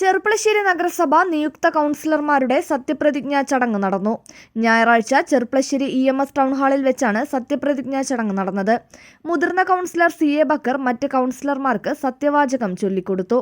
ചെർപ്പളശ്ശേരി നഗരസഭ നിയുക്ത കൗൺസിലർമാരുടെ സത്യപ്രതിജ്ഞാ ചടങ്ങ് നടന്നു. ഞായറാഴ്ച Cherpulassery E M S town ഹാളിൽ വെച്ചാണ് സത്യപ്രതിജ്ഞാ ചടങ്ങ് നടന്നത്. മുതിർന്ന കൗൺസിലർ സി എ ബക്കർ മറ്റ് കൗൺസിലർമാർക്ക് സത്യവാചകം ചൊല്ലിക്കൊടുത്തു.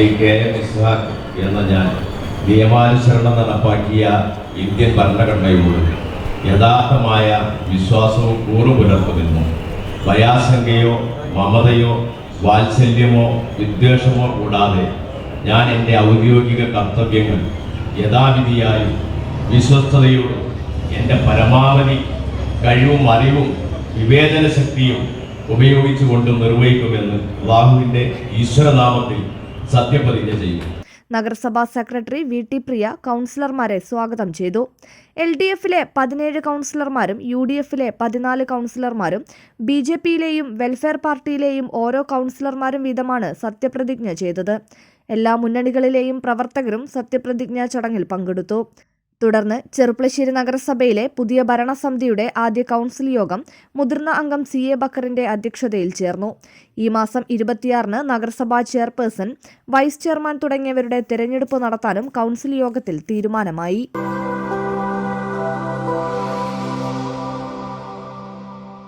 ശ്രീ കെ എം എന്ന ഞാൻ നിയമാനുസരണം നടപ്പാക്കിയ ഇന്ത്യൻ ഭരണഘടനയോട് യഥാർത്ഥമായ വിശ്വാസവും കൂറു പുലർത്തുന്നു ഭയാശങ്കയോ മമതയോ വാത്സല്യമോ വിദ്വേഷമോ കൂടാതെ ഞാൻ എന്റെ ഔദ്യോഗിക കർത്തവ്യങ്ങൾ യഥാവിധിയായും വിശ്വസ്തയോടും എന്റെ പരമാവധി കഴിവും അറിവും വിവേചന ശക്തിയും ഉപയോഗിച്ചുകൊണ്ട് നിർവഹിക്കുമെന്ന് അള്ളാഹുവിന്റെ ഈശ്വരനാമത്തിൽ സത്യപ്രതിജ്ഞ ചെയ്യും നഗരസഭാ സെക്രട്ടറി വി ടി പ്രിയ കൗൺസിലർമാരെ സ്വാഗതം ചെയ്തു. എൽ ഡി എഫിലെ പതിനേഴ് കൗൺസിലർമാരും യു ഡി എഫിലെ പതിനാല് കൗൺസിലർമാരും ബി ജെ പിയിലെയും വെൽഫെയർ പാർട്ടിയിലെയും ഓരോ കൗൺസിലർമാരും വീതമാണ് സത്യപ്രതിജ്ഞ ചെയ്തത്. എല്ലാ മുന്നണികളിലെയും പ്രവർത്തകരും സത്യപ്രതിജ്ഞാ ചടങ്ങിൽ പങ്കെടുത്തു. തുടർന്ന് ചെറുപ്പളശ്ശേരി നഗരസഭയിലെ പുതിയ ഭരണസമിതിയുടെ ആദ്യ കൗൺസിൽ യോഗം മുതിർന്ന അംഗം സി എ ബക്കറിന്റെ അധ്യക്ഷതയിൽ ചേർന്നു. ഈ മാസം ഇരുപത്തിയാറിന് നഗരസഭാ ചെയർപേഴ്സൺ വൈസ് ചെയർമാൻ തുടങ്ങിയവരുടെ തെരഞ്ഞെടുപ്പ് നടത്താനും കൗൺസിൽ യോഗത്തിൽ തീരുമാനമായി.